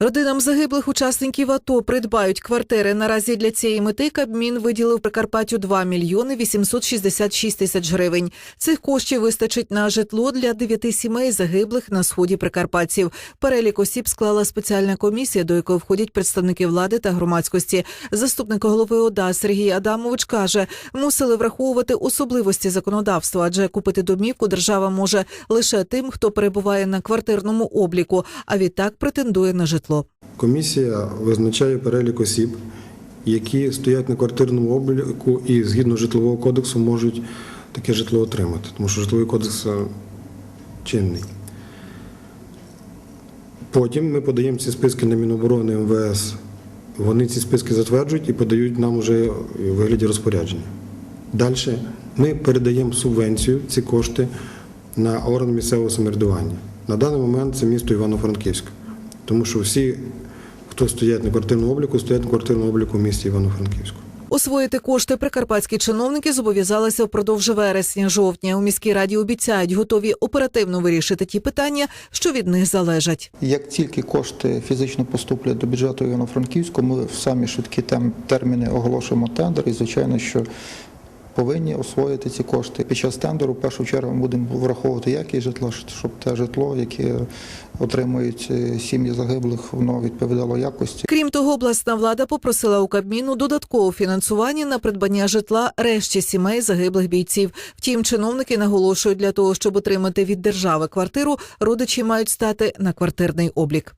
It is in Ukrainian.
Родинам загиблих учасників АТО придбають квартири. Наразі для цієї мети Кабмін виділив Прикарпаттю 2 мільйони 866 тисяч гривень. Цих коштів вистачить на житло для дев'яти сімей загиблих на сході прикарпатців. Перелік осіб склала спеціальна комісія, до якої входять представники влади та громадськості. Заступник голови ОДА Сергій Адамович каже, мусили враховувати особливості законодавства, адже купити домівку держава може лише тим, хто перебуває на квартирному обліку, а відтак претендує на житло. Комісія визначає перелік осіб, які стоять на квартирному обліку і згідно житлового кодексу можуть таке житло отримати, тому що житловий кодекс е, чинний. Потім ми подаємо ці списки на Міноборони МВС. Вони ці списки затверджують і подають нам уже у вигляді розпорядження. Далі ми передаємо субвенцію, ці кошти на орган місцевого самоврядування. На даний момент це місто Івано-Франківськ. Тому що всі, хто стоять на квартирному обліку, стоять на квартирному обліку в місті Івано-Франківську. Освоїти кошти прикарпатські чиновники зобов'язалися впродовж вересня-жовтня. У міській раді обіцяють готові оперативно вирішити ті питання, що від них залежать. Як тільки кошти фізично поступлять до бюджету Івано-Франківського, ми в самі швидкі терміни оголошуємо тендер і, звичайно, що повинні освоїти ці кошти. Під час тендеру, в першу чергу, ми будемо враховувати якість житла, щоб те житло, яке отримують е, сім'ї загиблих, воно відповідало якості. Крім того, обласна влада попросила у Кабміну додаткове фінансування на придбання житла решті сімей загиблих бійців. Втім, чиновники наголошують, для того, щоб отримати від держави квартиру, родичі мають стати на квартирний облік.